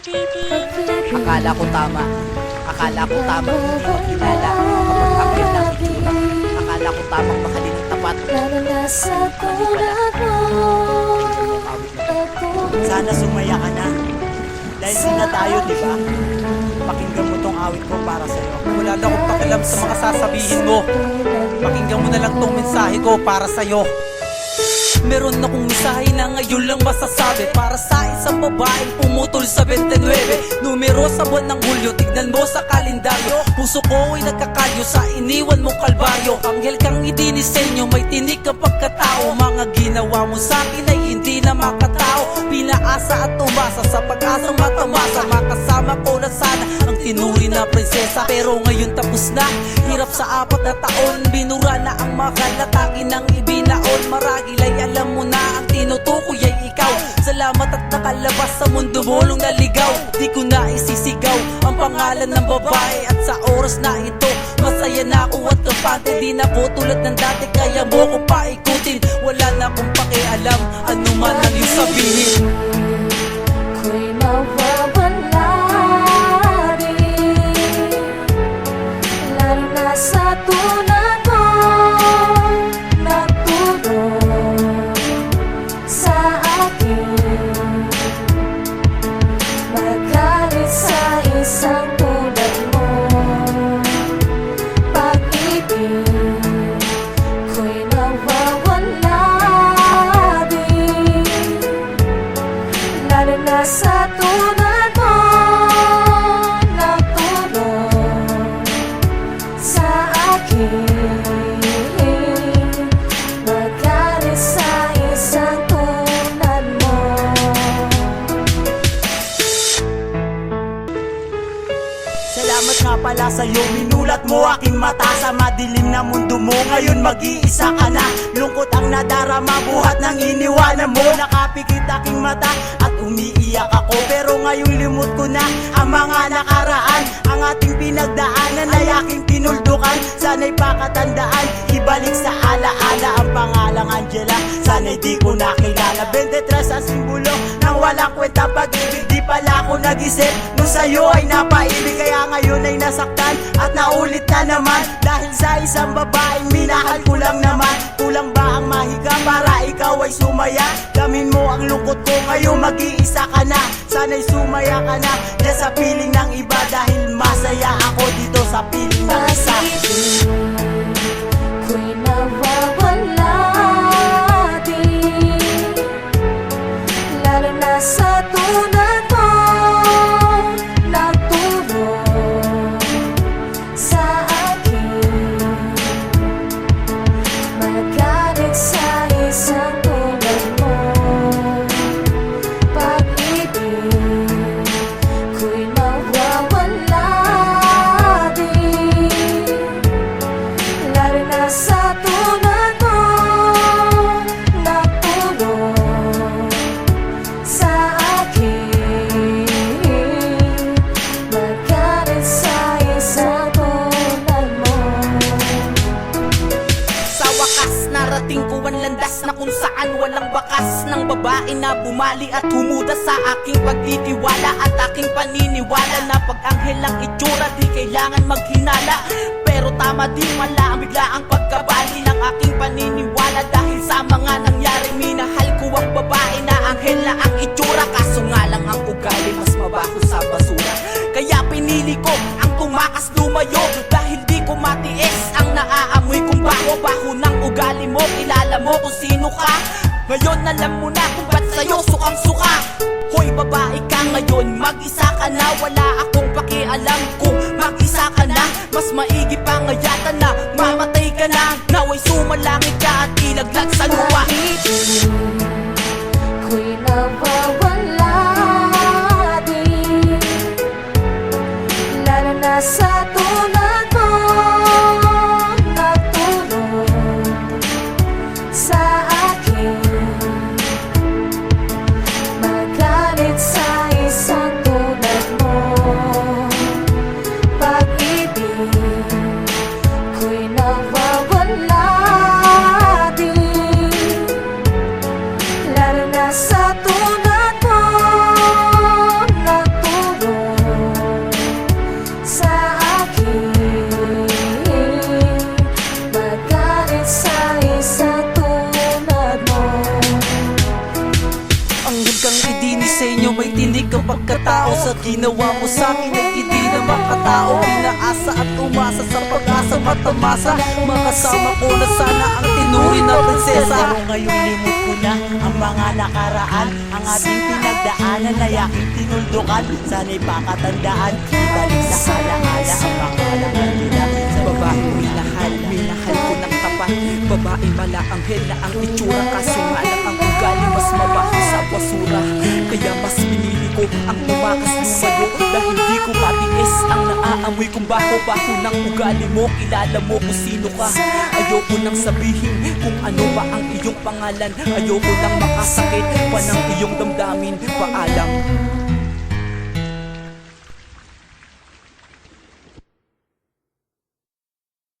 Akala ko tama. Akala ko tama makilala kapag apel ng itsura. Akala ko tamang mahalin ang tapat. Sana sumaya ka na. Dahil di na tayo, di ba? Pakinggan mo tong awit ko para sa'yo. Wala na akong pakialam sa mga sasabihin mo. Pakinggan mo na lang tong mensahe ko para sa'yo. Meron akong mensahe na ngayon lang masasabi. Para sa isang babaeng pumutol sa 29 Numero sa buwan ng Hulyo, tignan mo sa kalendaryo. Puso ko ay nagkakalyo sa iniwan mong kalbaryo. Anghel kang idinisenyo, may tinig kang pagkatao. Mga ginawa mo sa akin ay hindi na makatao. Pinaasa at umasa sa pag-asang matamasa. Makasama ko na sana ang tinuri na prinsesa. Pero ngayon tapos na, hirap sa apat na taon. Binura na ang mahal na tangin ng ibinaon. Marahil sa mundo mo nung naligaw Di ko na isisigaw ang pangalan ng babae At sa oras na ito, masaya na ako at kapante Di na ako tulad ng dati, kaya mo ko paikutin. Wala na akong pakialam, ano man ang iyong sabihin sa'yo Minulat mo aking mata. Sa madilim na mundo mo Ngayon mag-iisa ka na. Lungkot ang nadarama Buhat ng iniwanan mo. Nakapikit aking mata At umiiyak ako. Pero ngayong limot ko na Ang mga nakaraan. Ang ating pinagdaanan Ay aking tinuldukan. Sana'y pakatandaan Ibalik sa alaala Ang pangalang Angela. Sana'y di ko nakilala. 23 ang simbolo Nang walang kwenta pala ako nag-isip Nung sa'yo ay napaibig Kaya ngayon ay nasaktan At naulit na naman Dahil sa isang babaeng minahal ko lang naman Kulang ba ang mahiga para ikaw ay sumaya? Damin mo ang lungkot ko Ngayon mag-iisa ka na Sana'y sumaya ka na Diyan sa piling ng iba Dahil masaya ako dito sa piling ng isa wakas, narating ko ang landas na kung saan walang bakas ng babae na bumali at humuda sa aking pagtitiwala at aking paniniwala na pag-anghel ang itsura di kailangan maghinala. Pero tama din mala ang bigla ang pagkabali ng aking paniniwala dahil sa mga nangyari. Minahal ko ang babae na anghel na ang ngayon alam mo na kung ba't sa'yo sukang suka Hoy babae ka ngayon mag-isa ka na. Wala akong pakialam kung mag-isa ka na. Mas maigi pa nga na mamatay ka na. Naway sumalangit pagkatao Sa ginawa mo sa akin ay hindi na makatao. Pinaasa at umasa sa pag-asa matamasa. Makasama ko na sana ang tinurin na prinsesa. Pero ngayong limot ko na ang mga nakaraan. Ang ating pinagdaanan ay aking tinuldukan. Sana'y pakatandaan Ibalik sa alaala ang mga nangyayari sa Babae minahal, minahal ko ng tapat. Babae mala anghel na ang itsura. Kaso nga ang ugali mas mabaho sa basura. Kaya mas ko ang tumakas lumayo Dahil di ko matiis ang naaamoy kong baho-baho ng ugali mo Kilala mo kung sino ka. Ayoko nang sabihin kung ano ba ang iyong pangalan. Ayoko nang makasakit pa ng iyong damdamin Paalam